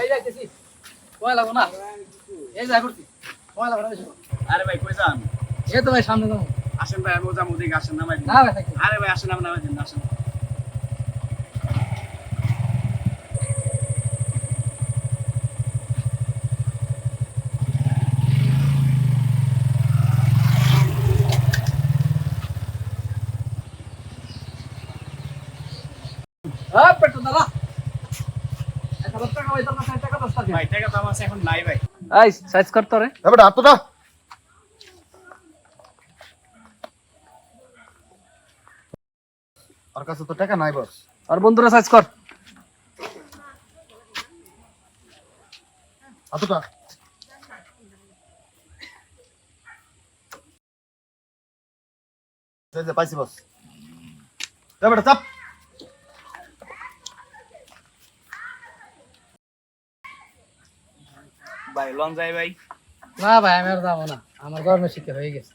এই যাইতেছি সময় লাগবো না। এই যাই করছি সময় লাগবো না আরে ভাই কই যান? এই তো ভাই সামনে যাব। আসেন ভাই আমি ওজাম ওদিকে আসেন না ভাই আরে ভাই আসেন আমি নামাই দিন আসেন। হ্যাঁ এক হাজার টাকা ভাই টাকা তো আমার এখন নাই ভাই। এই সাইজ করতো রে এবার হাত তো আর কাছে তো টাকা নাই বস। আর বন্ধুরা সাইজ কর। হাতটা। পাইছি বস। এবার চাপ। ভাই লন যাই ভাই। না ভাই, আমি আর যাব না। আমার গরমে শীতে হয়ে গেছে।